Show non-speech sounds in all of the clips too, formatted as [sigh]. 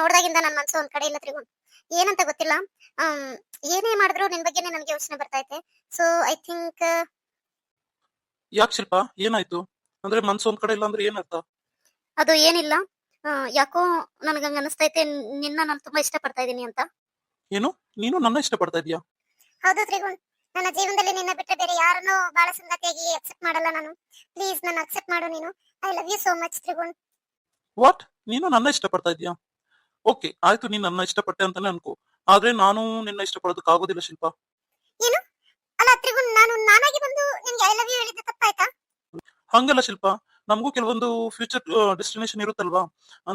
ನೋಡ್ದಾಗಿಂದ ನನ್ನ ಮನ್ಸು ಒಂದ್ ಕಡೆ ಇಲ್ಲ ತ್ರಿಗುಣ್ ಏನಂತ ಗೊತ್ತಿಲ್ಲ. ಏನೇ ಮಾಡಿದ್ರು ನಿನ್ ಬಗ್ಗೆನೇ ನನಗೆ ಯೋಚನೆ ಬರ್ತಾ ಐತೆ. ಸೊ ಐ ಥಿಂಕ್ ಯಾಕೆ ಶಿಲ್ಪ? ಏನಾಯ್ತು? ಅಂದ್ರೆ ಮನ್ಸು ಒಂದ್ ಕಡೆ ಇಲ್ಲ ಅಂದ್ರೆ ಏನರ್ಥ? ಅದು ಏನಿಲ್ಲ. ಯಾಕೋ ನನಗಂಗ ಅನಿಸ್ತೈತೆ ನಿನ್ನ ನಾನು ತುಂಬಾ ಇಷ್ಟ ಪಡ್ತಾ ಇದೀನಿ ಅಂತ. ಏನು? ನೀನು ನನ್ನ ಇಷ್ಟಪಡ್ತಾ ಇದೀಯಾ? ಹೌದು ತ್ರಿಗುಣ್ ನನ್ನ ಜೀವನದಲ್ಲಿ ನಿನ್ನ ಬಿಟ್ಟರೆ ಬೇರೆ ಯಾರನ್ನೂ ಬಹಳ ಸಂಗತಿಯಾಗಿ ಅಕ್ಸೆಪ್ಟ್ ಮಾಡಲ್ಲ ನಾನು. ಪ್ಲೀಸ್ ನನ್ನ ಅಕ್ಸೆಪ್ಟ್ ಮಾಡು ನೀನು. I love you so much Trigun what ನೀನು ನನ್ನ ಇಷ್ಟಪಡ್ತಾ ಇದೀಯಾ? ಓಕೆ ಆಯ್ತು ನೀನ್ ನನ್ನ ಇಷ್ಟಪಟ್ಟೆ ಅಂತಾನೆ ಅನ್ಕೋ. ಆದ್ರೆ ನಾನು ನಿನ್ನ ಇಷ್ಟಪಡೋದಕ್ಕೆ ಆಗೋದಿಲ್ಲ ಶಿಲ್ಪ. ಏನು? ಅಲ್ಲ ತ್ರಿಗುಣ್ ನಾನು ನಾನಾಗಿ ಬಂದು ನಿನ್ಗೆ ಐ ಲವ್ ಯು ಹೇಳಿದ್ದು ತಪ್ಪಾಯ್ತಾ? ಹಂಗಲ್ಲ ಶಿಲ್ಪ. ನಮಗೂ ಕೆಲವೊಂದು ಫ್ಯೂಚರ್ ಡೆಸ್ಟಿನೇಷನ್ ಇರುತ್ತಲ್ವಾ?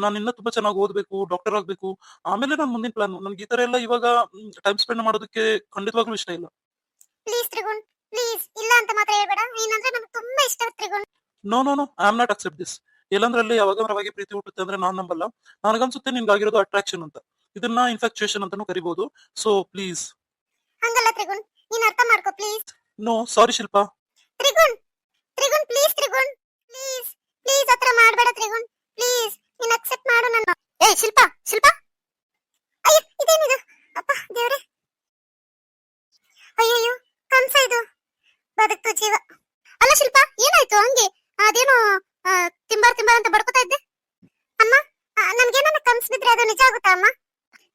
ನಾನು ಇನ್ನ ತುಂಬಾ ಚೆನ್ನಾಗಿ ಓದ್ಬೇಕು ಡಾಕ್ಟರ್ ಆಗ್ಬೇಕು. ಆಮೇಲೆ ನಾನು ಮುಂದಿನ ಪ್ಲಾನ್ ನನ್ಗೆ ಈ ತರ ಎಲ್ಲ ಇವಾಗ ಟೈಮ್ ಸ್ಪೆಂಡ್ ಮಾಡೋದಕ್ಕೆ ಖಂಡಿತವಾಗ್ಲೂ ಇಷ್ಟ ಇಲ್ಲ. ಪ್ಲೀಸ್ ತ್ರಿಗುಣ್. ಪ್ಲೀಸ್ ಇಲ್ಲ ಅಂತ ಮಾತ್ರ ಹೇಳ್ಬೇಡ. ನೀನಂದ್ರೆ ನನಗೆ ತುಂಬಾ ಇಷ್ಟ Trigun. No no no I am not accept this ಎಲ್ಲಂದ್ರಲ್ಲಿ ಯಾವಾಗವರವಾಗಿ ಪ್ರೀತಿ ಹುಟ್ಟುತ್ತೆ ಅಂದ್ರೆ ನಾನ್ ನಂಬಲ್ಲ. ನನಗನ್ಸುತ್ತೆ ನಿನ್ಗಾಗಿರೋದು ಅಟ್ರಾಕ್ಷನ್ ಅಂತ. ಇದನ್ನ ಇನ್ಫಾಕ್ಚುಯೇಷನ್ ಅಂತಾನೂ ಕರಿಬಹುದು ಸೊ ಪ್ಲೀಸ್ ಹಂಗಲ್ಲ ತ್ರಿಗುಣ್ ನೀನ್ ಅರ್ಥ ಮಾಡ್ಕೋ please no sorry Shilpa. Trigun please Trigun please please ಹತ್ರ ಮಾಡಬೇಡ ತ್ರಿಗುಣ್ ಪ್ಲೀಸ್ ನೀನ್ ಅಕ್ಸೆಪ್ಟ್ ಮಾಡು ನನ್ನ ಏಯ್ ಶಿಲ್ಪ ಶಿಲ್ಪ ಅಯ್ಯ ಇದೇನಿದು ಅಪ್ಪ ದೇವ್ರೆ ಅಯ್ಯಯ್ಯೋ ಕನ್ಸ ಇದು ಬದುಕ್ತು ಜೀವ ಅಲ್ಲ ಶಿಲ್ಪ ಏನಾಯ್ತು ಹಂಗೆ ಅದೇನೋ ಆ, ತಿಂಬಾರ್ ತಿಂಬಾರ್ ಅಂತ ಬಡ್ಕೋತಾ ಇದ್ದೆ ಅಮ್ಮ ಆ, ನನ್ಗೇನನ್ನ ಕನ್ಸ್ ಬಿದ್ರೆ ಅದು ನಿಜ ಆಗುತ್ತಾ ಅಮ್ಮ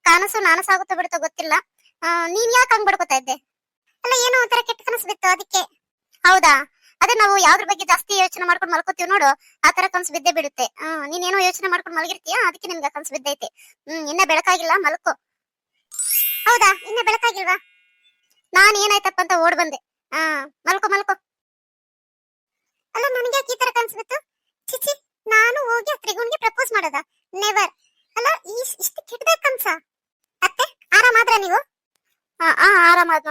ಕನಸು ನಾನಸಾಗುತ್ತೋ ಬಿಡುತ್ತೋ ಗೊತ್ತಿಲ್ಲ ಆ, ನೀನ್ ಯಾಕೆ ಹಂಗ್ ಬಡ್ಕೋತಾ ಇದ್ದೆ? ಅಲ್ಲ, ಏನೋ ಒಂಥರ ಕೆಟ್ಟ ಕನಸು ಬಿತ್ತು ಅದಕ್ಕೆ. ಹೌದಾ? ಅದೇ ನಾವು ಯಾವ್ದ್ರ ಬಗ್ಗೆ ಜಾಸ್ತಿ ಯೋಚನೆ ಮಾಡ್ಕೊಂಡು ಮಲ್ಕೋತೀವಿ ನೋಡು, ಆ ತರ ಕನ್ಸು ಬಿದ್ದೇ ಬಿಡುತ್ತೆ. ಹ್ಮ್ ನೀನೇನೋ ಯೋಚನೆ ಮಾಡ್ಕೊಂಡು ಮಲಗಿರ್ತೀಯ? ಅದಕ್ಕೆ ನಿಮ್ಗೆ ಕನ್ಸು ಬಿದ್ದೈತೆ. ಹ್ಮ್, ಇನ್ನ ಬೆಳಕಾಗಿಲ್ಲ, ಮಲ್ಕೋ. ಹೌದಾ? ಇನ್ನ ಬೆಳಕಾಗಿಲ್ವಾ? ನಾನ್ ಏನಾಯ್ತಪ್ಪ ಅಂತ ಓಡ್ ಬಂದೆ. ಹಾ ಮಲ್ಕೋ ಮಲ್ಕೋ. ಅಲ್ಲ ನನಗೆ ಈ ತರ ಕನ್ಸು ಬಿತ್ತು? ಚಿಚಿ ನಾನು ಹೋಗಿ ತ್ರಿಗುಣ್ಗೆ ಪ್ರಪೋಸ್ ಮಾಡೋದಾ? ನೆವರ್ ಅಲ್ಲ ಈ ಇಷ್ಟು ಕೆಟ್ಟದ ಕನ್ಸ ಅತ್ತೆ ಆರಾಮಾದ್ರ ನೀವು ಹಾ ಹಾ ಆರಾಮಾದ್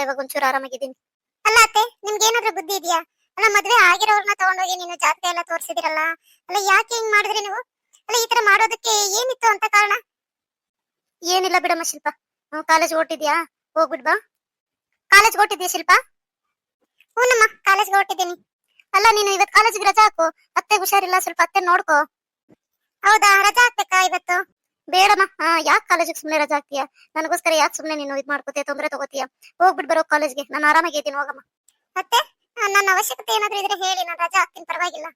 ಪರವಾಗಿಲ್ಲ ಇವಾಗ ಒಂಚೂರು ಆರಾಮಾಗಿದ್ದೀನಿ. ಅಲ್ಲ ಅತ್ತೆ, ನಿಮ್ಗೆ ಏನಾದ್ರೂ ಬುದ್ಧಿ ಇದೆಯಾ? ಅಲ್ಲ, ಮದ್ವೆ ಆಗಿರೋರ್ನ ತಗೊಂಡೋಗಿ ನೀನು ಜಾತಕ ಎಲ್ಲ ತೋರಿಸಿದಿರಲ್ಲ? ಅಲ್ಲ, ಯಾಕೆ ಹಿಂಗ್ ಮಾಡಿದ್ರಿ ನೀವು? ಅಲ್ಲ, ಈ ತರ ಮಾಡೋದಕ್ಕೆ ಏನಿತ್ತು ಅಂತ ಕಾರಣ? ಏನಿಲ್ಲ ಬಿಡಮ್ಮ ಶಿಲ್ಪ. ಕಾಲೇಜ್ ಹೊಟ್ಟಿದ್ಯಾ ಹೋಗ್ಬಿಡ್ ಬಾ. ಕಾಲೇಜ್ ಹೊಟ್ಟಿದ್ಯಾ ಶಿಲ್ಪ? ಹ್ಞೂನಮ್ಮ ಕಾಲೇಜ್ ಹೊಟ್ಟಿದ್ದೀನಿ ಅಲ್ಲ, ನೀನು ಇವತ್ತು ಕಾಲೇಜಿಗೆ ರಜಾ ಹಾಕು. ಅತ್ತೆ ಹುಷಾರಿಲ್ಲ, ಸ್ವಲ್ಪ ಅತ್ತೆ ನೋಡ್ಕೋ. ಹೌದಾ, ರಜಾ ಹಾಕ್ಬೇಕಾ ಇವತ್ತು? ಬೇಡಮ್ಮ. ಯಾಕೆ ಕಾಲೇಜಿಗೆ ಸುಮ್ಮನೆ ರಜಾ ಹಾಕ್ತೀಯಾ? ನನಗೋಸ್ಕರ ಯಾಕೆ ಸುಮ್ಮನೆ ನೀನು ಇದು ಮಾಡ್ಕೋತೀಯ ತೊಂದರೆ ತಗೋತೀಯ? ಹೋಗ್ಬಿಟ್ಟು ಬರೋ ಕಾಲೇಜ್ಗೆ ನಾನು ಆರಾಮಾಗಿದ್ದೀನಿ ಹೋಗಮ್ಮ. ಮತ್ತೆ? ನನ್ನ ಅವಶ್ಯಕತೆ ಏನಾದ್ರೂ ಇದ್ರೆ ಹೇಳಿ ನಾನು ರಜಾ ಹಾಕ್ತೀನಿ ಪರವಾಗಿಲ್ಲ.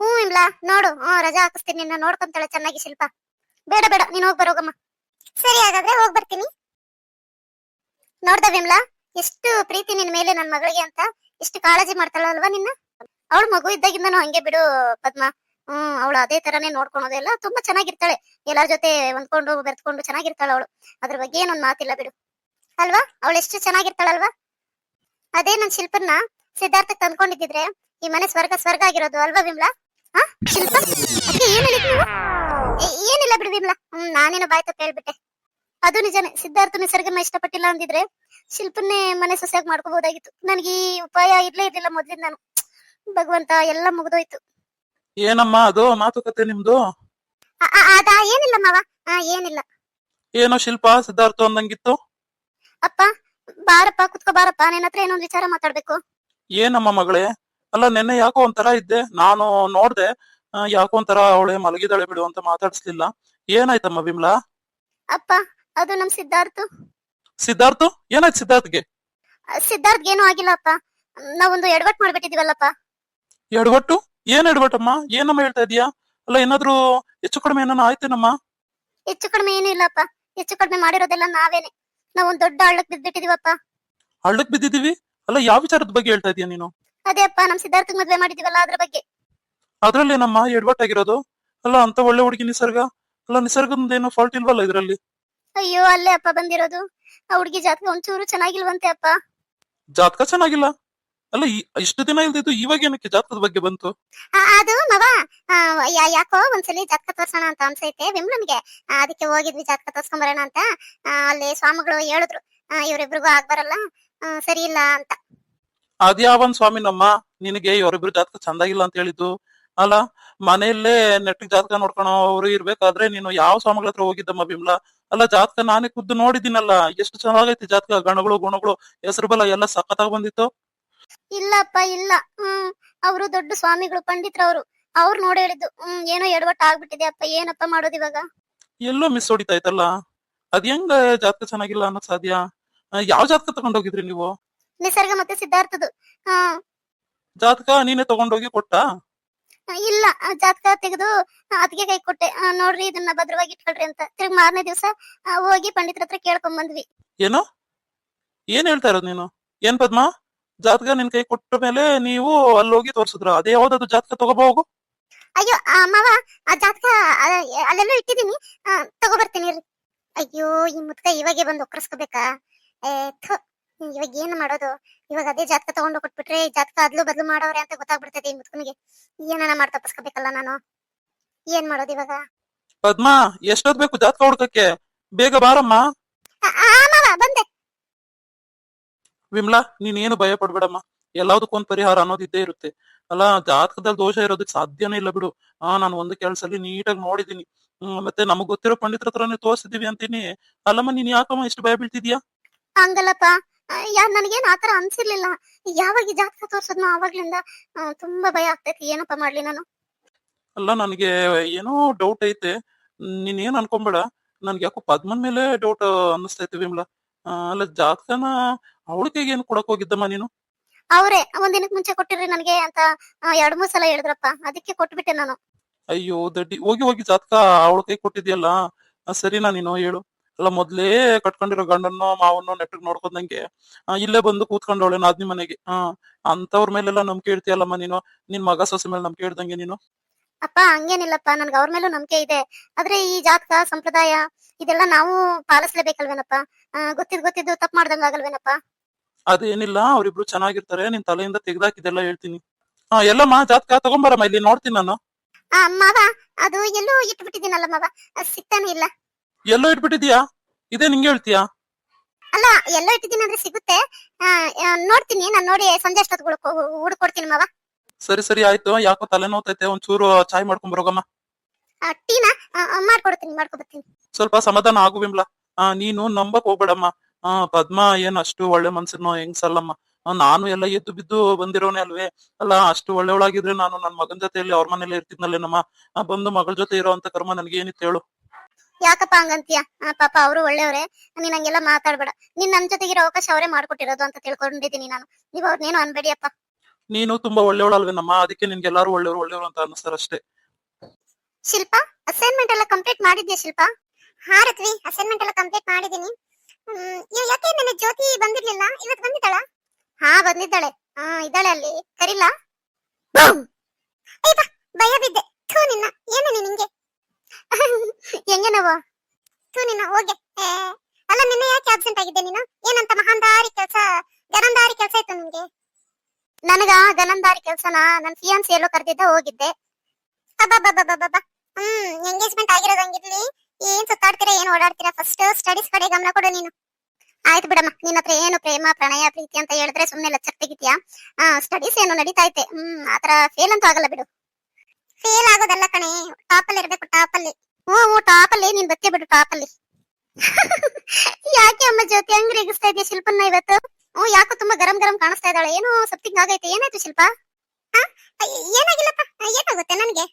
ಹ್ಞೂ ಇಮ್ಲಾ. ನೋಡು. ಹ್ಞೂ ರಜಾ ಹಾಕಿಸ್ತೀನಿ ನಿನ್ನ ನೋಡ್ಕೊಂತಾಳೆ ಚೆನ್ನಾಗಿ ಶಿಲ್ಪ. ಬೇಡ ಬೇಡ. ನೀನು ಹೋಗಿ ಬರೋಗಮ್ಮ. ಸರಿ ಹಾಗಾದ್ರೆ ಹೋಗಿ ಬರ್ತೀನಿ. ನೋಡ್ದ ವಿಮ್ಲಾ ಎಷ್ಟು ಪ್ರೀತಿ ನಿನ್ ಮೇಲೆ ನನ್ನ ಮಗಳಿಗೆ ಅಂತ. ಎಷ್ಟು ಕಾಳಜಿ ಮಾಡ್ತಾಳಲ್ವಾ ನಿನ್ನ? ಅವಳು ಮಗು ಇದ್ದಾಗಿಂದನೂ ಹಂಗೆ ಬಿಡು ಪದ್ಮ. ಹ್ಮ್, ಅವಳು ಅದೇ ತರಾನೇ ನೋಡ್ಕೊಳೋದು ನೋಡ್ಕೊಳೋದೆಲ್ಲ ತುಂಬಾ ಚೆನ್ನಾಗಿರ್ತಾಳೆ. ಎಲ್ಲಾರ ಜೊತೆ ಹೊಂದ್ಕೊಂಡು, ಬೆರ್ತ್ಕೊಂಡು ಚೆನ್ನಾಗಿರ್ತಾಳೆ ಅವಳು. ಅದ್ರ ಬಗ್ಗೆ ಏನೊಂದ್ ಮಾತಿಲ್ಲ ಬಿಡು. ಅಲ್ವಾ? ಅವಳು ಎಷ್ಟು ಚೆನ್ನಾಗಿರ್ತಾಳಲ್ವಾ? ಅದೇ ನನ್ ಶಿಲ್ಪನ್ನ ಸಿದ್ಧಾರ್ಥಕ್ ತಂದ್ಕೊಂಡಿದ್ರೆ ಈ ಮನೆ ಸ್ವರ್ಗ ಸ್ವರ್ಗ ಆಗಿರೋದು ಅಲ್ವಾ ವಿಮ್ಲಾ? ಹಾ ಶಿಲ್ಪ? ಏನ್ ಏನಿಲ್ಲ ಬಿಡು ವಿಮ್ಲಾ. ಹ್ಮ್, ನಾನೇನು ಬಾಯ್ ತಪ್ಪ ಹೇಳ್ಬಿಟ್ಟೆ. ಅದು ನಿಜನೇ. ಸಿದ್ಧಾರ್ಥ ನಿಸರ್ಗನ ಇಷ್ಟಪಟ್ಟಿಲ್ಲ ಅಂದಿದ್ರೆ ಶಿಲ್ಪನ್ನೇ ಮನೆ ಸೊಸೆಯಾಗಿ ಮಾಡ್ಕೋಬಹುದಾಗಿತ್ತು. ನನಗೆ ಈ ಉಪಾಯ ಇರ್ಲೇ ಇರ್ಲಿಲ್ಲ ಮೊದ್ಲಿಂದ ನಾನು ಭಗವಂತ ಎಲ್ಲ ಮುಗ್ದೋಯ್ತು. ಏನಮ್ಮ ಅದು ಮಾತುಕತೆ ನಿಮ್ದು? ಅದಾ ಏನಿಲ್ಲ ಮಾವ. ಆ, ಏನಿಲ್ಲ. ಏನೋ ಶಿಲ್ಪ ಸಿದ್ಧಾರ್ಥ ಅಂದಂಗಿತ್ತು? ಅಪ್ಪ ಬಾರಪ್ಪ ಕುತ್ಕೋ ಬಾರಪ್ಪ ನಿನ್ನ ಹತ್ರ ಏನೊಂದು ವಿಚಾರ ಮಾತಾಡ್ಬೇಕು. ಏನಮ್ಮ ಮಗಳೇ? ಅಲ್ಲ ನೆನ್ನೆ ಯಾಕೋ ಒಂಥರ ಇದ್ದೆ. ನಾನು ನೋಡ್ದೆ ಯಾಕೋ ಒಂಥರ ಅವಳೆ ಮಲಗಿದಾಳೆ ಬಿಡು ಅಂತ ಮಾತಾಡಿಸ್ಲಿಲ್ಲ. ಏನಾಯ್ತಮ್ಮ ವಿಮ್ಲಾ? ಅಪ್ಪ ಅದು ನಮ್ ಸಿದ್ಧಾರ್ಥ. ಸಿದ್ಧಾರ್ಥ? ಏನಾಯ್ತು ಸಿದ್ಧಾರ್ಥ್ಗೆ? ಸಿದ್ಧಾರ್ಥ್ಗೆ ಏನೂ ಆಗಿಲ್ಲ ಅಪ್ಪ. ನಾವೊಂದು ಎಡವಟ್ ಮಾಡ್ಬಿಟ್ಟಿದೀವಲ್ಲಪ್ಪ ಎಡವಟ್ಟು? ಏನ್ ಎಡವಟ್ಟಮ್ಮ ಏನಮ್ಮ ಹೇಳ್ತಾ ಇದೀಯಾ? ಅಲ್ಲ ಏನಾದ್ರೂ ಹೆಚ್ಚು ಕಡಿಮೆ ಏನಾನ ಆಯ್ತೇನಮ್ಮ? ಹೆಚ್ಚು ಕಡಿಮೆ ಏನೂ ಇಲ್ಲಪ್ಪ. ಹೆಚ್ಚು ಕಡಿಮೆ ಮಾಡಿರೋದೆಲ್ಲ ನಾವೇನೆ. ನಾವೊಂದ್ ದೊಡ್ಡ ಹಳ್ಳಕ್ ಬಿದ್ಬಿಟ್ಟಿದೀವಪ್ಪ. ಹಳ್ಳಕ್ ಬಿದ್ದಿದೀವಿ ಅಲ್ಲ ಯಾವ ವಿಚಾರದ ಬಗ್ಗೆ ಹೇಳ್ತಾ ಇದೀಯ ನೀನು? ಅದೇ ಅಪ್ಪ ನಮ್ ಸಿದ್ಧಾರ್ಥ್ ಮದ್ವೆ ಮಾಡಿದೀವಲ್ಲ ಅದ್ರ ಬಗ್ಗೆ. ಅದ್ರಲ್ಲೇನಮ್ಮ ಆಗಿರೋದು ಅಲ್ಲ ಅಂತ ಒಳ್ಳೆ ಹುಡುಗಿ ನಿಸರ್ಗ? ಅಲ್ಲ ನಿಸರ್ಗದೇನು ಫಾಲ್ಟ್ ಇಲ್ವಲ್ಲ ಇದ್ರಲ್ಲಿ? ಅಯ್ಯೋ ಅಲ್ಲೇ ಅಪ್ಪ ಬಂದಿರೋದು. ಆ ಹುಡ್ಗಿ ಜಾತಕ ಒಂಚೂರು ಚೆನ್ನಾಗಿಲ್ವಂತೆ ಅಪ್ಪ. ಜಾತಕ ಚೆನ್ನಾಗಿಲ್ಲ. ಅಲ್ಲ ಇಷ್ಟು ದಿನ ಇಲ್ದಿದ್ದು ಇವಾಗ ಏನಕ್ಕೆ ಜಾತಕದ ಬಗ್ಗೆ ಬಂತು? ಅದು ಮವ ಯಾ- ಯಾಕೋ ಒಂದ್ಸಲಿ ಜಾತಕ ತೋರ್ಸೋಣ ಅಂತ ಅನ್ಸೈತೆ. ವಿಮ್ಲನ್ಗೆ ಅದಕ್ಕೆ ಹೋಗಿದ್ವಿ ಜಾತಕ ತೋರ್ಸ್ಕೊಂಬರೋಣ ಅಂತ. ಆ, ಅಲ್ಲಿ ಸ್ವಾಮಿಗಳು ಹೇಳಿದ್ರು. ಇವರಿಬ್ರಿಗೂ ಆಗ್ಬರಲ್ಲ. ಸರಿ ಇಲ್ಲ ಅಂತ. ಅದ್ಯಾವನ್ ಸ್ವಾಮಿ ನಮ್ಮ ನಿನಗೆ ಇವರಿಬ್ರು ಜಾತಕ ಚಂದಾಗಿಲ್ಲ ಅಂತ ಹೇಳಿದ್ದು? ಅಲ್ಲ ಮನೆಯಲ್ಲೇ ನೆಟ್ಟಿಗೆ ಜಾತಕ ನೋಡ್ಕೊಳೋರು ಇರ್ಬೇಕಾದ್ರೆ ನೀನು ಯಾವ ಸ್ವಾಮಿಗಳ ಹತ್ರ ಹೋಗಿದ್ದಮ್ಮ ಬಿಮ್ಲಾ ಅಲ್ಲ ಜಾತಕ ನಾನೇ ಖುದ್ದು ನೋಡಿದ್ದೀನಲ್ಲ. ಎಷ್ಟು ಚೆನ್ನಾಗೈತಿ ಜಾತಕ. ಗಣಗಳು ಗುಣಗಳು ಹೆಸರು ಬಲ ಎಲ್ಲ ಸಖತ್ತಾಗಿ ಬಂದಿತ್ತು. ಇಲ್ಲಪ್ಪ ಇಲ್ಲ. ಹ್ಮ್ ಅವರು ದೊಡ್ಡ ಸ್ವಾಮಿಗಳು ಪಂಡಿತರವರು. ಅವ್ರು ನೋಡಿ ಹೇಳಿದ್ದು ಹ್ಮ್ ಏನೋ ಎಡವಟ್ಟು ಆಗ್ಬಿಟ್ಟಿದೆ ಅಪ್ಪ ಏನಪ್ಪ ಮಾಡೋದು ಇವಾಗ? ಎಲ್ಲೋ ಮಿಸ್ ಹೊಡಿತಾಯ್ತಲ್ಲ ಅದ್ ಹೆಂಗ ಜಾತಕ ಚೆನ್ನಾಗಿಲ್ಲ ಅನ್ನೋ ಸಾಧ್ಯ? ಆ, ಯಾವ ಜಾತಕ ತಗೊಂಡೋಗಿದ್ರಿ ನೀವು? ನಿಸರ್ಗ ಮತ್ತೆ ಸಿದ್ಧಾರ್ಥದು. ಹಾ. ಜಾತಕ ನೀನೇ ತಗೊಂಡೋಗಿ ಕೊಟ್ಟ? ಇಲ್ಲ ಆ ಜಾತಕ ತೆಗೆದು ಅದಕ್ಕೆ ಕೈ ಕೊಟ್ಟೆ. ಆ, ನೋಡ್ರಿ ಇದನ್ನ ಭದ್ರವಾಗಿ ಇಟ್ಕೊಳ್ರಿ ಅಂತ. ತಿರ್ಗಿ ಮಾರನೇ ದಿವಸ ಹೋಗಿ ಪಂಡಿತರ ಹತ್ರ ಕೇಳ್ಕೊಂಡ್ ಬಂದ್ವಿ ಏನೋ? ಏನ್ ಹೇಳ್ತಾ ಇರೋದು ನೀನು? ಏನ್ ಪದ್ಮ? ಜಾತಕ ನಿನ್ ಕೈ ಕೊಟ್ಟ ಮೇಲೆ ನೀವು ಅಲ್ಲಿ ಹೋಗಿ ತೋರ್ಸಿದ್ರ. ಅದೇ ಯಾವ್ದದು ಜಾತಕ ತಗೋಬಹುದು? ಅಯ್ಯೋ ಆ ಮಾವ ಆ ಜಾತಕ ಆ, ಅಲ್ಲೆಲ್ಲೋ ಆ, ತಗೋಬರ್ತೀನಿ ಇರ್ರಿ. ಅಯ್ಯೋ ಈ ಮುದ್ಕ ಇವಾಗೆ ಬಂದು ಒಕ್ಕರ್ಸ್ಕೋಬೇಕಾ? ಏ ಥು, ಇವಾಗ ಏನ್ ಮಾಡೋದು? ಇವಾಗ ಅದೇ ಜಾತಕ ತಗೊಂಡು ಕೊಟ್ಬಿಟ್ರೆ ಈ ಜಾತಕ ಅದ್ಲು ಬದ್ಲು ಮಾಡೋರೆ ಅಂತ ಗೊತ್ತಾಗ್ಬಿಡ್ತೈತೆ ಈ ಮುದ್ಕನಿಗೆ. ಏನಾನ ಮಾಡಿ ತಪ್ಪಿಸ್ಕೋಬೇಕಲ್ಲ ನಾನು? ಏನ್ ಮಾಡೋದು ಇವಾಗ? ಪದ್ಮ ಎಷ್ಟೊತ್ ಬೇಕು ಜಾತಕ ಹುಡ್ಕಕ್ಕೆ? ಬೇಗ ಬಾರಮ್ಮ. ಆ, ಆ, ವಿಮ್ಲಾ ನೀನೇನು ಭಯ ಪಡ್ಬೇಡಮ್ಮ ಎಲ್ಲದಕ್ಕೊಂದ್ ಪರಿಹಾರ ಅನ್ನೋದು ಇದ್ದೇ ಇರುತ್ತೆ. ಅಲ್ಲ ಜಾತಕದಲ್ಲಿ ದೋಷ ಇರೋದಕ್ಕೆ ಸಾಧ್ಯನೇ ಇಲ್ಲ ಬಿಡು. ಆ ನಾನು ಒಂದು ಕೆಲ್ಸಲ್ಲಿ ನೀಟಾಗಿ ನೋಡಿದೀನಿ ಮತ್ತೆ ನಮಗ್ ಗೊತ್ತಿರೋ ಪಂಡಿತರ ಹತ್ರನೇ ತೋರಿಸಿದೀವಿ ಅಂತೀನಿ. ಅಲ್ಲಮ್ಮ ನೀನ್ ಯಾಕಮ್ಮ ಇಷ್ಟು ಭಯ ಬೀಳ್ತಿದ್ಯಾ? ಹಂಗಲ್ಲಪ್ಪ. ಯಾರ್ ನನಗೇನು ಆತರ ಅನ್ಸಿರ್ಲಿಲ್ಲ. ಯಾವಾಗ ಈ ಜಾತಕ ತೋರ್ಸದ್ನೋ ಅವಾಗ್ಲಿಂದ ತುಂಬಾ ಭಯ ಆಗ್ತೈತಿ. ಏನಪ್ಪ ಮಾಡ್ಲಿ ನಾನು? ಅಲ್ಲ ನನಗೆ ಏನೋ ಡೌಟ್ ಐತೆ. ನೀನ್ ಏನ್ ಅನ್ಕೊಂಬೇಡ. ನನ್ಗೆ ಯಾಕೋ ಪದ್ಮನ್ ಮೇಲೆ ಡೌಟ್ ಅನ್ನಿಸ್ತೈತಿ ವಿಮ್ಲಾ. ಅಲ್ಲ ಜಾತಕನ ಅವಳ ಕೈಗೆ ಏನು ಕೊಡಕ್ ಹೋಗಿದ್ದಮ್ಮ ನೀನು? ಅವ್ರೆ ಒಂದಿನಕ್ ಮುಂಚೆ ಕೊಟ್ಟಿರಿ ನನಗೆ ಅಂತ ಎರಡ್ ಮೂರ್ ಸಲ ಹೇಳಿದ್ರಪ್ಪ. ಅದಕ್ಕೆ ಕೊಟ್ಬಿಟ್ಟೆ ನಾನು. ಅಯ್ಯೋ ದಡ್ಡಿ ಹೋಗಿ ಹೋಗಿ ಜಾತಕ ಅವಳ ಕೈ ಕೊಟ್ಟಿದ್ಯಲ್ಲ? ಸರಿನಾ ನೀನು ಹೇಳು. ಅಲ್ಲ ಮೊದ್ಲೇ ಕಟ್ಕೊಂಡಿರೋ ಗಂಡನೋ ಮಾವನೋ ನೆಟ್ಟಗ್ ನೋಡ್ಕೊಂಡಂಗೆ ಇಲ್ಲೇ ಬಂದು ಕೂತ್ಕೊಂಡವಳೆ ನಾದ್ನಿ ಮನೆಗೆ. ಆ ಅಂತವ್ರ ಮೇಲೆಲ್ಲ ನಂಬಿಕೆ ಇಡ್ತೀಯಲ್ಲಮ್ಮ ನೀನು? ನಿನ್ ಮಗ ಸೊಸೆ ಮೇಲೆ ನಂಬಿಕೆ ಇಡ್ದಂಗೆ ನೀನು? ಅಪ್ಪ ಹಂಗೇನಿಲ್ಲಪ್ಪ. ನನ್ಗೆ ಅವ್ರ ಮೇಲೂ ನಂಬಿಕೆ ಇದೆ. ಆದ್ರೆ ಈ ಜಾತಕ ಸಂಪ್ರದಾಯ ಇದೆಲ್ಲ ನಾವು ಪಾಲಿಸ್ಲೇಬೇಕಲ್ವೇನಪ್ಪ? ಗೊತ್ತಿದ್ ಗೊತ್ತಿದ್ದು ತಪ್ಪು ಮಾಡ್ದಂಗ ಆಗಲ್ವೇನಪ್ಪ ಅದೇನಿಲ್ಲ ಅವ್ರಿಬ್ರು ಚೆನ್ನಾಗಿರ್ತಾರೆ ನಿನ್ ತಲೆಯಿಂದ ತೆಗ್ದಾಕಿದೆಲ್ಲ ಹೇಳ್ತೀನಿ. ಹಾ ಎಲ್ಲಮ್ಮ ಜಾತಕ ತಗೊಂಬರಮ್ಮ ಇಲ್ಲಿ ನೋಡ್ತೀನಿ ನಾನು. ಆ ಮಾವ ಅದು ಎಲ್ಲೋ ಇಟ್ಬಿಟ್ಟಿದ್ದೀನಲ್ಲ ಮಾವ ಅದ್ ಸಿಗ್ತಾನೆ ಇಲ್ಲ. ಎಲ್ಲೋ ಇಟ್ಬಿಟ್ಟಿದ್ಯಾ ಇದೇ ನಿಂಗೆ ಹೇಳ್ತೀಯಾ? ಅಲ್ಲ ಎಲ್ಲೋ ಇಟ್ಟಿದ್ದೀನಿ ಅಂದ್ರೆ ಸಿಗುತ್ತೆ. ಆ, ಆ, ನೋಡ್ತೀನಿ ನಾನು ನೋಡಿ ಸಂಜೆ ಅಷ್ಟೊತ್ತು ಹುಡ್ಕೊಡ್ತೀನಿ ಮಾವ. ಸರಿ ಸರಿ ಆಯ್ತು. ಯಾಕೋ ತಲೆ ನೋತೈತೆ ಒಂಚೂರು ಚಾಯ್ ಮಾಡ್ಕೊಂಡ್ ಬರೋಗಮ್ಮ. ಆ, ಟೀನಾ? ಆ, ಆ, ಮಾಡ್ಕೊಡ್ತೀನಿ ಮಾಡ್ಕೊಬರ್ತೀನಿ. ಸ್ವಲ್ಪ ಸಮಾಧಾನ ಆಗು ವಿಮ್ಲಾ. ಆ ನೀನು ನಂಬಕ್ ಹೋಗ್ಬೇಡಮ್ಮ. ಆ ಪದ್ಮಾ ಏನ್ ಅಷ್ಟು ಒಳ್ಳೆ ಮನ್ಸಿನ ಹೆಂಗ್ಸಲ್ಲಮ್ಮ ಸಲ್ಲಮ್ಮ? ನಾನು ಎಲ್ಲ ಎದ್ದು ಬಿದ್ದು ಬಂದಿರೋನೆ ಅಲ್ವೇ? ಅಲ್ಲ ಅಷ್ಟು ಒಳ್ಳೆಯವಳಾಗಿದ್ರೆ ನಾನು ನನ್ನ ಮಗನ ಜೊತೆಯಲ್ಲಿ ಅವ್ರ ಮನೇಲಿ ಇರ್ತಿದ್ನಲ್ಲೇನಮ್ಮ? ಬಂದು ಮಗಳ ಜೊತೆ ಇರೋ ಅಂತ ಕರ್ಮ ನನ್ಗೆ ಏನಿತ್ತು ಹೇಳು. ಯಾಕಪ್ಪ ಹಂಗಂತೀಯ? ಪಾಪ ಅವರು ಒಳ್ಳೆಯವ್ರೆ. ನೀನ್ ಹಂಗೆಲ್ಲ ಮಾತಾಡ್ಬೇಡ. ನೀನ್ ನನ್ ಜೊತೆಗಿರೋ ಅವಕಾಶ ಅವರೇ ಮಾಡ್ಕೊಟ್ಟಿರೋದು ಅಂತ ತಿಳ್ಕೊಂಡಿದ್ದೀನಿ ನಾನು. ನೀವ್ ಅವ್ರನ್ನೇನು ಅನ್ಬೇಡಿಯಪ್ಪ. ನೀನು ತುಂಬಾ ಒಳ್ಳೆವಳಲ್ವೇನಮ್ಮ? ಅದಕ್ಕೆ ನಿನ್ಗೆ ಎಲ್ಲಾರು ಒಳ್ಳೆಯವ್ರು ಒಳ್ಳೆಯವ್ರು ಅಂತ ಅಷ್ಟೇ ಶಿಲ್ಪ ಅಸೈನ್ಮೆಂಟ್ ಎಲ್ಲ ಕಂಪ್ಲೀಟ್ ಮಾಡಿದ್ಯಾ ಶಿಲ್ಪ? ಹಾ ರತ್ವಿ ಅಸೈನ್ಮೆಂಟ್ ಎಲ್ಲ ಕಂಪ್ಲೀಟ್ ಮಾಡಿದೀನಿ ಯಾಕೆ ನನ್ನ ಜ್ಯೋತಿ ಬಂದಿರ್ಲಿಲ್ಲ? ಇವತ್ತು ಬಂದಿದ್ದಾಳ? ಹಾ, ಬಂದಿದ್ದಾಳೆ. ಹಾ ಇದ್ದಾಳೆ ಅಲ್ಲಿ. ಕರಿಲ್ಲ ಭಯ ಬಿದ್ದೆ. ಥೂ ನಿನ್ನ. ಏನು ನೀನ್ ಹಿಂಗೆ? ಹೆಂಗೆ ಥೂ ನಿನ್ನ ಹೋಗೆ. ಅಲ್ಲ, ನಿನ್ನೆ ಯಾಕೆ ಆಬ್ಸೆಂಟ್ ಆಗಿದ್ದೆ ನೀನು? ಏನಂತ ಮಹಾಂದಾರಿ ಕೆಲಸ ಗನಂದಾರಿ ಕೆಲಸ ಇತ್ತು ನಿಮ್ಗೆ ನನಗ ಗನಂದಾರಿ ಕೆಲಸನ? ನನ್ ಫಿಯಾನ್ಸಿ ಎಲ್ಲೋ ಕರೆದಿದ್ದ ಹೋಗಿದ್ದೆ. ಅಬ್ಬಬ್ಬಬ್ಬಬ್ಬಬ್ಬ. ಹ್ಮ್ ಎಂಗೇಜ್ಮೆಂಟ್ ಆಗಿರೋದು ಹಂಗಿರ್ಲಿ. ಏನ್ ಸುತ್ತಾಡ್ತೀರಾ, ಏನ್ ಓಡಾಡ್ತೀರಾ ಫಸ್ಟ್ ಸ್ಟಡೀಸ್ ಕಡೆ ಗಮನ ಕೊಡು ನೀನು. ಆಯ್ತು ಬಿಡಮ್ಮ, ನಿನ್ನ ಹತ್ರ ಏನು ಪ್ರೇಮ, ಪ್ರಣಯ, ಪ್ರೀತಿ ಅಂತ ಹೇಳಿದ್ರೆ ಸುಮ್ಮನೆ ಲಚ್ಚಕ್ ತೆಗಿತೀಯಾ? ಆ ಸ್ಟಡೀಸ್ ಏನು ನಡೀತಾ ಐತೆ. ಹ್ಮ್ ಆತರ ಫೇಲ್ ಅಂತೂ ಆಗಲ್ಲ ಬಿಡು. ಫೇಲ್ ಆಗೋದಲ್ಲ ಕಣೆ ಟಾಪ್ ಅಲ್ಲಿ ಇರ್ಬೇಕು ಟಾಪ್ ಅಲ್ಲಿ. ಹ್ಞೂ ಹ್ಞೂ ಟಾಪ್ ಅಲ್ಲಿ, ನೀನ್ ಬತ್ತೆ ಬಿಡು ಟಾಪ್ ಅಲ್ಲಿ. [laughs] ಯಾಕೆ ಅಮ್ಮ ಜ್ಯೋತಿ, ಹಂಗ್ ರೇಗಿಸ್ತಾ ಇದೆಯಾ ಶಿಲ್ಪನ್ನ ಇವತ್ತು? ಹ್ಞೂ, ಯಾಕೋ ತುಂಬಾ ಗರಂ ಗರಂ ಕಾಣಿಸ್ತಾ ಇದ್ದಾಳೆ. ಏನೋ ಸಪ್ತಿಂಗ್ ಆಗೈತೆ ಏನಾಯ್ತು ಶಿಲ್ಪ? ಏನಾಗಿಲ್ಲಪ್ಪ ಏನಾಗುತ್ತೆ ನನಗೆ?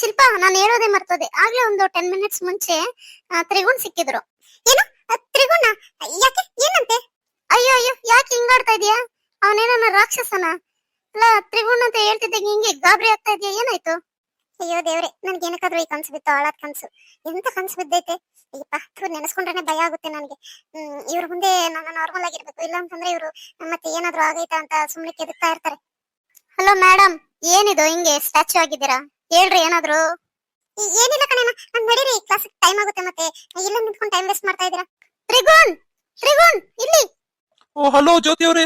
ಶಿಲ್ಪ ನಾನು ಹೇಳೋದೇ ಮರ್ತೋದೆ. ಆಗ್ಲೇ ಒಂದು ಟೆನ್ ಮಿನಿಟ್ಸ್ ಮುಂಚೆ ತ್ರಿಗುಣ್ ಸಿಕ್ಕಿದ್ರು. ಏನು? ತ್ರಿಗುಣ? ಯಾಕೆ? ಏನಂತೆ? ಅಯ್ಯೋ ಅಯ್ಯೋ ಯಾಕೆ ಹಿಂಗಾಡ್ತಾ ಇದೀಯಾ? ಅವನೇನ ರಾಕ್ಷಸನ? ಅಲ್ಲ ತ್ರಿಗುಣ್ ಅಂತ ಹೇಳ್ತಿದ್ದಾಗ ಹಿಂಗೆ ಗಾಬರಿ ಆಗ್ತಾ ಇದೆಯಾ? ಏನಾಯ್ತು? ಅಯ್ಯೋ ದೇವ್ರೆ ನನ್ಗೆ ಏನಕ್ಕಾದ್ರೂ ಈ ಕನ್ಸು ಬಿತ್ತು ಹಾಳಾದ ಕನ್ಸು. ಎಂತ ಕನ್ಸು ಬಿದ್ದೈತೆ? ಅಯ್ಯಪ್ಪ ಥು, ನೆನೆಸ್ಕೊಂಡ್ರೆ ಭಯ ಆಗುತ್ತೆ ನನಗೆ. ಹ್ಮ್ ಇವ್ರ ಮುಂದೆ ನಾನು ನಾರ್ಮಲ್ ಆಗಿರ್ಬೇಕು. ಇಲ್ಲ ಅಂತಂದ್ರೆ ಇವರು ಮತ್ತೆ ಏನಾದ್ರೂ ಆಗೈತಾ ಅಂತ ಸುಮ್ಮನೆ ಕೆದಕ್ತಾ ಇರ್ತಾರೆ. ಹಲೋ ಮೇಡಮ್ ಏನಿದು? ಹಿಂಗೆ ಸ್ಟ್ಯಾಚು ಆಗಿದ್ದೀರಾ? ಹೇಳ್ರಿ ಏನಾದ್ರು? ಏನಿಲ್ಲ ಕಣಣ್ಣ ನಾನು ನಡೀರಿ ಕ್ಲಾಸ್ ಟೈಮ್ ಆಗುತ್ತೆ ಮತ್ತೆ. ಇಲ್ಲ ನಿಂತ್ಕೊಂಡು ಟೈಮ್ ವೇಸ್ಟ್ ಮಾಡ್ತಾ ಇದ್ದೀರಾ? ತ್ರಿಗುಣ್ ತ್ರಿಗುಣ್ ಇಲ್ಲಿ. ಓ ಹಲೋ ಜ್ಯೋತಿ ಅವರೇ.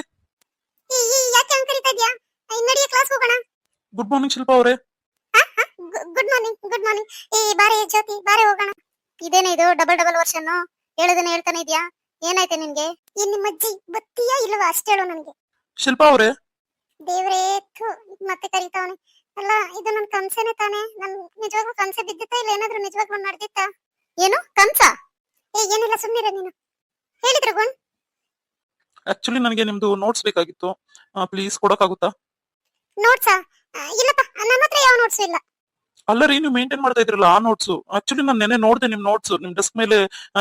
ಯಾಕೆ ಹಂಗ್ ಕರಿತಾ ಇದ್ಯಾ ನಡಿಯ ಕ್ಲಾಸ್ ಹೋಗೋಣ. ಗುಡ್ ಮಾರ್ನಿಂಗ್ ಶಿಲ್ಪಾ ಅವರೇ. ಗುಡ್ ಮಾರ್ನಿಂಗ್ ಗುಡ್ ಮಾರ್ನಿಂಗ್ ಈ ಬಾರಿ ಜ್ಯೋತಿ ಬಾರಿ ಹೋಗೋಣ. ಇದೇನೇ ಇದು ಡಬಲ್ ಡಬಲ್ ವರ್ಷನ್ ಹೇಳೋದನ್ನ ಹೇಳ್ತಾನೆ ಇದ್ಯಾ ಏನಾಯ್ತೆ ನಿನ್ಗೆ? ಈ ನಿಮ್ಮ ಅಜ್ಜಿ ಬತ್ತೀಯಾ ಇಲ್ವಾ ಅಷ್ಟೇ ಹೇಳು ನನ್ಗೆ. ಶಿಲ್ಪಾ ಅವರೇ. ದೇವ್ರೇ ಥು, ಮತ್ತೆ ಕರೀತಾವನೆ ಅಲ್ಲ ಇದು ನನ್ ಕನ್ಸೇನೆ ತಾನೆ. ನನ್ ನಿಜವಾಗ್ಲೂ ಕನ್ಸ ಬಿದ್ದಿತ್ತ ಇಲ್ಲ? ಏನಾದ್ರೂ ನಿಜವಾಗ್ಲೂ ನಡೆದಿತ್ತ ಏನು? ಕನ್ಸ ಏ ಏನಿಲ್ಲ ಸುಮ್ಮನಿರ ನೀನು. ಹೇಳಿದ್ರು ಗುಣ್ ಆಕ್ಚುಲಿ ನನಗೆ ನಿಮ್ದು ನೋಟ್ಸ್ ಬೇಕಾಗಿತ್ತು. ಪ್ಲೀಸ್ ಕೊಡಕ್ಕಾಗುತ್ತಾ? ನೋಟ್ಸಾ ಇಲ್ಲಪ್ಪ ನನ್ನ ಹತ್ರ ಯಾವ ನೋಟ್ಸ್ ಇಲ್ಲ? ಅಲ್ಲ ರೀ ನೀವು ಮೇಂಟೈನ್ ಮಾಡ್ತಾ ಇದ್ರಲ್ಲ ಆ ನೋಟ್ಸ್ ಆಕ್ಚುಲಿ ನಾನು ನೆನೆ ನೋಡ್ದೆ ನಿಮ್ ನೋಟ್ಸ್ ನಿಮ್ ಡೆಸ್ಕ್ ಮೇಲೆ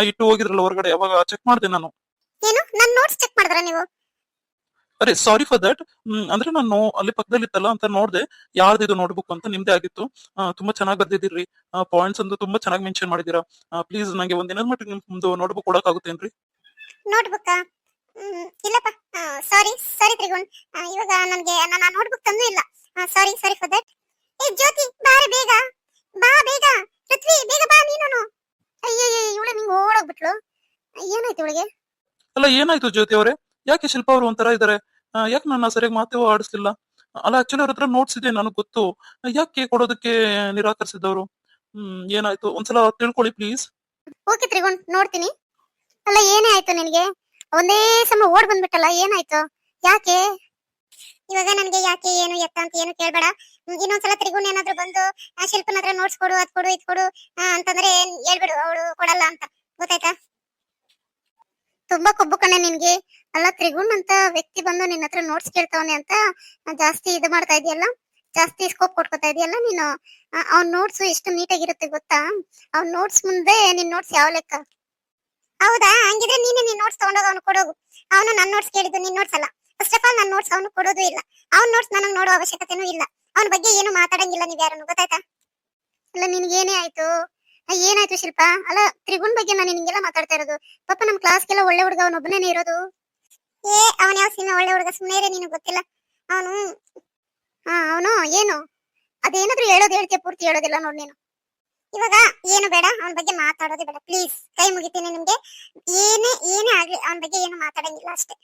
ಇಟ್ಟು ಹೋಗಿದ್ರಲ್ಲ ಹೊರಗಡೆ. ಅವಾಗ ಚೆಕ್ ಮಾಡ್ದೆ ನಾನು. ಏನು? ನನ್ನ ನೋಟ್ಸ್ ಚೆಕ್ ಮಾಡಿದ್ರ ನೀವು? ಅರೆ ಸಾರಿ ಫಾರ್ ದಟ್ ಅಂದ್ರೆ ನಾನು ಅಲ್ಲಿ ಪಕ್ಕದಲ್ಲಿ ಇತ್ತಲ್ಲ ಅಂತ ನೋಡ್ದೆ. ಇದು ನೋಟ್ಬುಕ್ ಅಂತ ನಿಮ್ದೇ ಆಗಿತ್ತು. ತುಂಬಾ ಚೆನ್ನಾಗಿ ಬರ್ದಿದ್ದೀರಿ. ಪಾಯಿಂಟ್ಸ್ ಅಂತೂ ತುಂಬಾ ಚೆನ್ನಾಗಿ ಮೆನ್ಷನ್ ಮಾಡಿದೀರಾ ಪ್ಲೀಸ್ ನಂಗೆ ಒಂದಿನದ ಮಟ್ಟಿಗೆ ನಿಮ್ದು ನೋಟ್ಬುಕ್ ಕೊಡಕ್ಕಾಗುತ್ತೇನ್ರಿ? ನೋಟ್ಬುಕ್ ಇಲ್ಲಪ್ಪ. ಸಾರಿ ಸಾರಿ ತ್ರಿಗುಣ್. ಇವಾಗ ನನ್ಗೆ ನನ್ನ ನೋಟ್ಬುಕ್ ತಂದು ಇಲ್ಲ. ಸಾರಿ ಸಾರಿ ಫಾರ್ ದಟ್ ಏ ಜ್ಯೋತಿ ಬಾರೆ ಬೇಗ. ಬಾ ಬೇಗ. ಪೃಥ್ವಿ ಬೇಗ ಬಾ ನೀನು ಅಯ್ಯೋ ಇವಳು ನಿಂಗೆ ಓಡೋಗ್ಬಿಟ್ಲು. ಏನಾಯ್ತು ಇವಳಿಗೆ? ಅಲ್ಲ ಏನಾಯ್ತು ಜ್ಯೋತಿ ಅವರೇ? ಯಾಕೆ ಶಿಲ್ಪ ಅವರು ಒಂಥರ ಇದಾರೆ? ಯಾಕೆ ನನ್ನ ಸರಿಯಾಗಿ ಮಾತು ಆಡಿಸ್ಲಿಲ್ಲ? ಅಲ್ಲ ಆಕ್ಚುಲಿ ಅವ್ರ ಹತ್ರ ನೋಟ್ಸ್ ಇದೆ ನನಗೆ ಗೊತ್ತು. ಯಾಕೆ ಕೊಡೋದಕ್ಕೆ ನಿರಾಕರಿಸಿದವರು ಹ್ಮ್, ಏನಾಯ್ತು? ಒಂದ್ಸಲ ತಿಳ್ಕೊಳ್ಳಿ ಪ್ಲೀಸ್ ಓಕೆ ತ್ರಿಗುಣ್, ನೋಡ್ತೀನಿ. ಅಲ್ಲ, ಏನೇ ಆಯ್ತು ನಿನಗೆ? ಒಂದೇ ಸಮ ಓಡ್ ಬಂದ್ಬಿಟ್ಟಲ್ಲ, ಏನಾಯ್ತು? ಯಾಕೆ? ಇವಾಗ ನನ್ಗೆ ಯಾಕೆ ಏನು ಎತ್ತ ಅಂತ ಏನು ಕೇಳ್ಬೇಡ. ಇನ್ನೊಂದ್ಸಲ ತ್ರಿಗುಣ್ ಏನಾದ್ರು ಬಂದು ಶಿಲ್ಪನ ಹತ್ರ ನೋಟ್ಸ್ ಕೊಡು, ಅದ್ ಕೊಡು, ಇದ್ ಕೊಡು ಅಂತಂದ್ರೆ ಹೇಳ್ಬಿಡು, ಅವಳು ಕೊಡಲ್ಲ ಅಂತ. ಗೊತ್ತಾಯ್ತಾ? ತುಂಬಾ ಕೊಬ್ಬು ಕಣ ನಿನ್ಗೆ. ಅಲ್ಲ ತ್ರಿಗುಣ್ ಅಂತ ವ್ಯಕ್ತಿ ಬಂದು ನಿನ್ನ ಹತ್ರ ನೋಟ್ಸ್ ಕೇಳ್ತಾವನೆ ಅಂತ ಜಾಸ್ತಿ ಇದು ಮಾಡ್ತಾ ಇದೆಯಲ್ಲ, ಜಾಸ್ತಿ ಸ್ಕೋಪ್ ಕೊಟ್ಕೋತಾ ಇದೆಯಲ್ಲ ನೀನು? ಅವ್ನ ನೋಟ್ಸ್ ಎಷ್ಟು ನೀಟಾಗಿರುತ್ತೆ ಗೊತ್ತಾ? ಅವ್ನ ನೋಟ್ಸ್ ಮುಂದೆ ನಿನ್ ನೋಟ್ಸ್ ಯಾವ ಲೆಕ್ಕ? ಹೌದಾ? ಹಂಗಿದ್ರೆ ನೀನೆ ನಿನ್ ನೋಟ್ಸ್ ತಗೊಂಡೋಗ ಅವ್ನು ಕೊಡೋದು ಅವನು ನನ್ನ ನೋಟ್ಸ್ ಕೇಳಿದ್ದು ನಿನ್ ನೋಟ್ಸ್ ಅಲ್ಲ. ಫಸ್ಟ್ ಆಫ್ ಆಲ್ ನನ್ನ ನೋಟ್ಸ್ ಅವನು ಕೊಡೋದು ಇಲ್ಲ. ಅವ್ನ ನೋಟ್ಸ್ ನನಗೆ ನೋಡೋ ಅವಶ್ಯಕತೆನೂ ಇಲ್ಲ. ಅವನ ಬಗ್ಗೆ ಏನು ಮಾತಾಡಂಗಿಲ್ಲ ನೀವ್ ಯಾರನ್ನು, ಗೊತ್ತಾಯ್ತಾ? ಅಲ್ಲ ನಿನ್ಗೇನೇ ಆಯ್ತು? ಏನಾಯ್ತು ಶಿಲ್ಪ? ಅಲ್ಲ, ತ್ರಿಗುಣ್ ಬಗ್ಗೆ ನಾನು ನಿನ್ಗೆಲ್ಲ ಮಾತಾಡ್ತಾ ಇರೋದು. ಪಾಪ ನಮ್ ಕ್ಲಾಸ್ಗೆಲ್ಲ ಒಳ್ಳೆ ಹುಡುಗ ಅವನೊಬ್ಬನೇ ಇರೋದು. ಏ, ಅವನ ಯಾವ ಸಿನಿಮಾ ಒಳ್ಳೆ ಹುಡುಗ? ಸುಮ್ಮನೆ ನೀನು ಗೊತ್ತಿಲ್ಲ. ಅವನು, ಹಾ, ಅವನು ಏನು? ಅದೇನಾದ್ರೂ ಹೇಳೋದು ಹೇಳ್ತೀಯ, ಪೂರ್ತಿ ಹೇಳೋದಿಲ್ಲ ನೋಡ್ ನೀನು. ಇವಾಗ ಏನು ಬೇಡ, ಅವನ ಬಗ್ಗೆ ಮಾತಾಡೋದೇ ಬೇಡ. ಪ್ಲೀಸ್, ಕೈ ಮುಗಿತೀನಿ ನಿಮ್ಗೆ. ಏನೇ ಏನೇ ಆಗ್ಲಿ, ಅವನ ಬಗ್ಗೆ ಏನು ಮಾತಾಡಂಗಿಲ್ಲ ಅಷ್ಟೇ.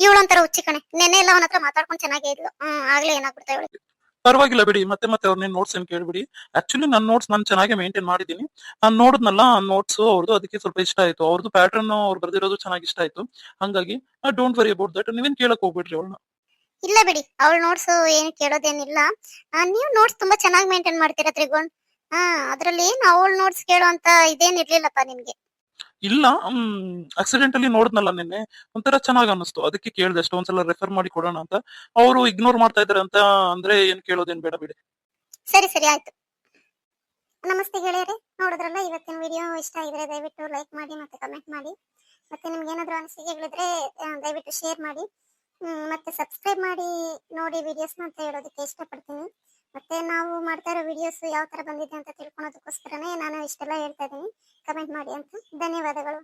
ಇವಳೊಂಥರ ಹುಚ್ಚಿ ಕಣೆ. ನೆನ್ನೆ ಎಲ್ಲ ಅವನ ಹತ್ರ ಮಾತಾಡ್ಕೊಂಡು ಚೆನ್ನಾಗೇ ಇದ್ಲು. ಹ್ಮ್, ಆಗ್ಲೇ ಏನಾಗ್ಬಿಡ್ತಾ ಇವಳು. ಪರವಾಗಿಲ್ಲ ಬಿಡಿ. ಮತ್ತೆ ಮತ್ತೆ ಅವ್ರ ನೋಟ್ಸ್ ಏನ್ ಕೇಳಿಬಿಡಿ. ಆಕ್ಚುಲಿ ನನ್ನ ನೋಟ್ಸ್ ನಾನು ಚೆನ್ನಾಗಿ ಮೇಂಟೈನ್ ಮಾಡಿದ್ದೀನಿ. ನಾನು ನೋಡಿದ್ನಲ್ಲ, ಆ ನೋಟ್ಸ್ ಅವ್ರದ್ದು ಅದಕ್ಕೆ ಸ್ವಲ್ಪ ಇಷ್ಟ ಆಯ್ತು. ಅವ್ರದ್ದು ಪ್ಯಾಟರ್ನ್ ಅವ್ರು ಬರ್ದಿರೋದು ಚೆನ್ನಾಗಿ ಇಷ್ಟ ಆಯ್ತು. ಹಂಗಾಗಿ ಡೋಂಟ್ ವರಿ ಅಬೌಟ್ ದಟ್ ನೀವೇನ್ ಕೇಳಕ್ ಹೋಗ್ಬಿಡ್ರಿ ಅವಳನ್ನ. ಇಲ್ಲ ಬಿಡಿ. ಅವಳ ನೋಟ್ಸ್ ಏನು ಕೇಳೋದೇನಿಲ್ಲ. ನೀವು ನೋಟ್ಸ್ ತುಂಬಾ ಚೆನ್ನಾಗಿ ಮೇಂಟೈನ್ ಮಾಡ್ತೀರಾ ತ್ರಿಗೋಣ್? ಹಾ ಅದ್ರಲ್ಲಿ ಏನು ಅವಳ ನೋಟ್ಸ್ ಕೇಳೋ ಅಂತ ಇದೇನಿರ್ಲಿಲ್ಲಪ್ಪ ನಿಮ್ಗೆ? ಇಲ್ಲ ಆಕ್ಸಿಡೆಂಟಲಿ ನೋಡಿದ್ನಲ್ಲ ನಿನ್ನೆ. ಒಂಥರ ಚೆನ್ನಾಗ್ ಅನಿಸ್ತು ಅದಕ್ಕೆ ಕೇಳಿದೆ ಅಷ್ಟೊಂದ್ಸಲ ರೆಫರ್ ಮಾಡಿ ಕೊಡೋಣ ಅಂತ. ಅವರು ಇಗ್ನೋರ್ ಮಾಡ್ತಾ ಇದಾರೆ ಅಂತ ಅಂದ್ರೆ ಏನ್ ಕೇಳೋದೇನ್ ಬೇಡ ಬಿಡಿ. ಸರಿ ಸರಿ, ಆಯ್ತು. ನಮಸ್ತೆ ಗೆಳೆಯರೆ. ನೋಡಿದ್ರಲ್ಲ, ಇವತ್ತಿನ ವಿಡಿಯೋ ಇಷ್ಟ ಆಗಿದ್ರೆ ದಯವಿಟ್ಟು ಲೈಕ್ ಮಾಡಿ ಮತ್ತೆ ಕಮೆಂಟ್ ಮಾಡಿ. ಮತ್ತೆ ನಿಮ್ಗೆ ಏನಾದ್ರು ಅನಿಸಿಕೆಗಳಿದ್ರೆ ದಯವಿಟ್ಟು ಶೇರ್ ಮಾಡಿ. ಮತ್ತೆ ಸಬ್ಸ್ಕ್ರೈಬ್ ಮಾಡಿ ನೋಡಿ ವಿಡಿಯೋಸ್ ಅಂತ ಹೇಳೋದಕ್ಕೆ ಇಷ್ಟಪಡ್ತೀನಿ. ಮತ್ತೆ ನಾವು ಮಾಡ್ತಾ ಇರೋ ವಿಡಿಯೋಸ್ ಯಾವ ತರ ಬಂದಿದೆ ಅಂತ ತಿಳ್ಕೊಳೋದಕ್ಕೋಸ್ಕರನೇ ನಾನು ಇಷ್ಟೆಲ್ಲ ಹೇಳ್ತಾ ಇದ್ದೀನಿ. ಕಮೆಂಟ್ ಮಾಡಿ ಅಂತ. ಧನ್ಯವಾದಗಳು.